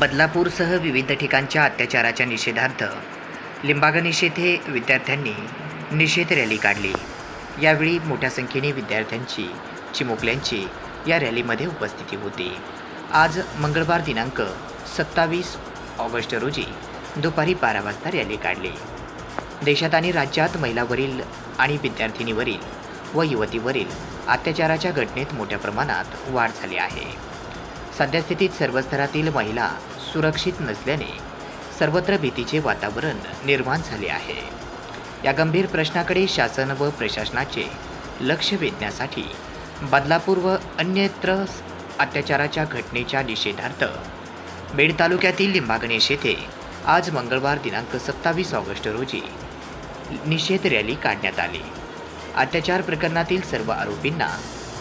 बदलापूरसह विविध ठिकाणच्या अत्याचाराच्या निषेधार्थ लिंबागणेश येथे विद्यार्थ्यांनी निषेध रॅली काढली. यावेळी मोठ्या संख्येने विद्यार्थ्यांची चिमुकल्यांची या रॅलीमध्ये उपस्थिती होती. आज मंगळवार दिनांक सत्तावीस ऑगस्ट रोजी दुपारी बारा वाजता रॅली काढली. देशात आणि राज्यात महिलावरील आणि विद्यार्थिनीवरील व युवतीवरील अत्याचाराच्या घटनेत मोठ्या प्रमाणात वाढ झाली आहे. सद्यस्थितीत सर्व स्तरातील महिला सुरक्षित नसल्याने सर्वत्र भीतीचे वातावरण निर्माण झाले आहे. या गंभीर प्रश्नाकडे शासन व प्रशासनाचे लक्ष वेधण्यासाठी बदलापूर व अन्यत्र अत्याचाराच्या घटनेच्या निषेधार्थ बेड तालुक्यातील लिंबागणेश येथे आज मंगळवार दिनांक सत्तावीस ऑगस्ट रोजी निषेध रॅली काढण्यात आली. अत्याचार प्रकरणातील सर्व आरोपींना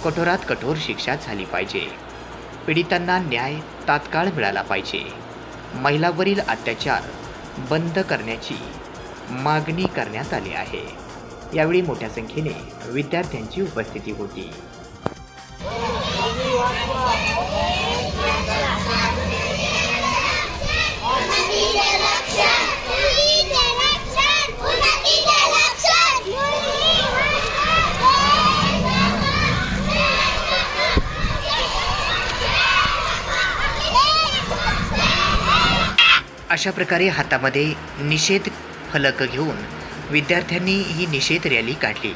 कठोरात कठोर शिक्षा झाली पाहिजे. पीडितांना न्याय तात्काळ मिळाला पाहिजे. महिलावरील अत्याचार बंद करण्याची मागणी करण्यात आली आहे. यावेळी मोठ्या संख्येने विद्यार्थ्यांची उपस्थिती होती. अशा प्रकारे हातामध्ये निषेध फलक घेऊन विद्यार्थ्यांनी ही निषेध रॅली काढली.